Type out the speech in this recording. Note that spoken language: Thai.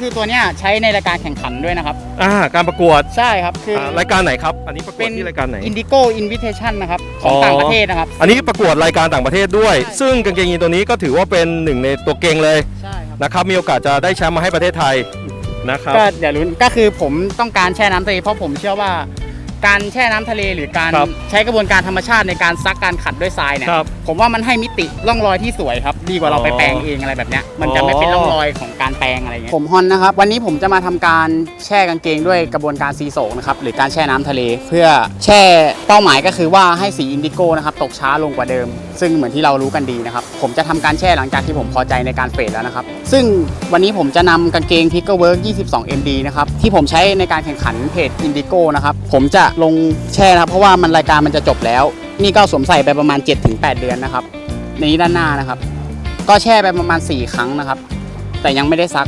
คือตัวเนี้ยใช้ในรายการแข่งขันด้วยนะครับ อ่าการประกวดใช่ครับ คืออ่ารายการไหนครับ อันนี้ประกวเป็ดนที่รายการไหน Indigo Invitation นะครับ ของอ๋อต่างประเทศนะครับ อันนี้ประกวดรายการต่างประเทศด้วย ใช่ ซึ่งกางเกงยีนตัวนี้ก็ถือว่าเป็นหนึ่งในตัวเก่งเลยใช่ครับนะครับ มีโอกาสจะได้แชมป์มาให้ประเทศไทยนะครับ ก็เดี๋ยวลุ้นก็คือผมต้องการแช่น้ำทะเลเพราะผมเชื่อว่า การแช่น้ำทะเลหรือการครับ ใช้กระบวนการธรรมชาติในการซักการขัดด้วยทรายเนี่ย ครับ ผมว่ามันให้มิติร่องรอยที่สวยครับ ดีกว่าเราอ๋อไปแปลงเองอะไรแบบเนี้ยมันจะอ๋อไม่เป็นร่องรอยของ การแปลงอะไรเงี้ยผมฮอนนะครับ วันนี้ผมจะมาทำการแช่กางเกงด้วยกระบวนการซีโศกนะครับหรือการแช่น้ำทะเล เพื่อแช่เป้าหมายก็คือว่าให้สีอินดิโก้นะครับตกช้าลงกว่าเดิม ซึ่งเหมือนที่เรารู้กันดีนะครับ ผมจะทำการแช่หลังจากที่ผมพอใจในการเฟดแล้วนะครับ ซึ่งวันนี้ผมจะนำกางเกง t i g g e r Work 22 MD นะครับที่ผมใช้ในการแข่งขันเพจ Indigo นะครับผมจะลงแช่นะครับเพราะว่ามันรายการมันจะจบแล้ว นี่ก็สวมใส่ไปประมาณ 7-8 เดือนนะครับในนี้ด้านหน้านะครับ ก็แช่ไปประมาณ 4 ครั้งนะครับ แต่ยังไม่ได้ซัก